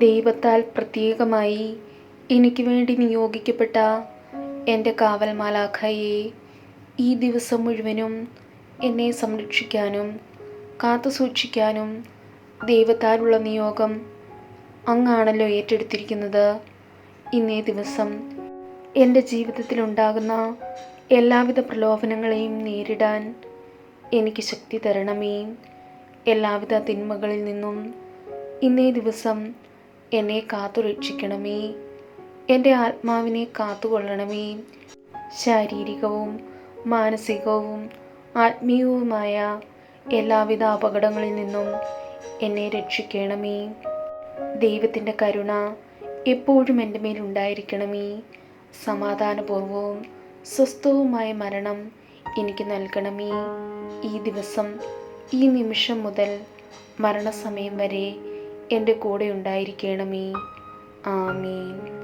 ദൈവത്താൽ പ്രത്യേകമായി എനിക്ക് വേണ്ടി നിയോഗിക്കപ്പെട്ട എന്റെ കാവൽ മാലാഖയെ ഈ ദിവസം മുഴുവനും എന്നെ സംരക്ഷിക്കാനും കാത്തു സൂക്ഷിക്കാനും ദൈവത്താലുള്ള നിയോഗം അങ്ങാണല്ലോ ഏറ്റെടുത്തിരിക്കുന്നത്. ഇന്നേ ദിവസം എന്റെ ജീവിതത്തിലുണ്ടാകുന്ന എല്ലാവിധ പ്രലോഭനങ്ങളെയും നേരിടാൻ എനിക്ക് ശക്തി തരണമേ. എല്ലാവിധ തിന്മകളിൽ നിന്നും ഇന്നേ ദിവസം എന്നെ കാത്തു രക്ഷിക്കണമേ എന്റെ ആത്മാവിനെ കാത്തുകൊള്ളണമേ. ശാരീരികവും മാനസികവും ആത്മീയവുമായ എല്ലാവിധ അപകടങ്ങളിൽ നിന്നും എന്നെ രക്ഷിക്കണമേ. ദൈവത്തിന്റെ കരുണ എപ്പോഴും എന്റെ മേലുണ്ടായിരിക്കണമേ സമാധാനപൂർവവും സ്വസ്ഥവുമായ മരണം എനിക്ക് നൽകണമേ. ഈ ദിവസം ഈ നിമിഷം മുതൽ മരണസമയം വരെ എന്റെ കൂടെ ഉണ്ടായിരിക്കണമേ. ആമീൻ.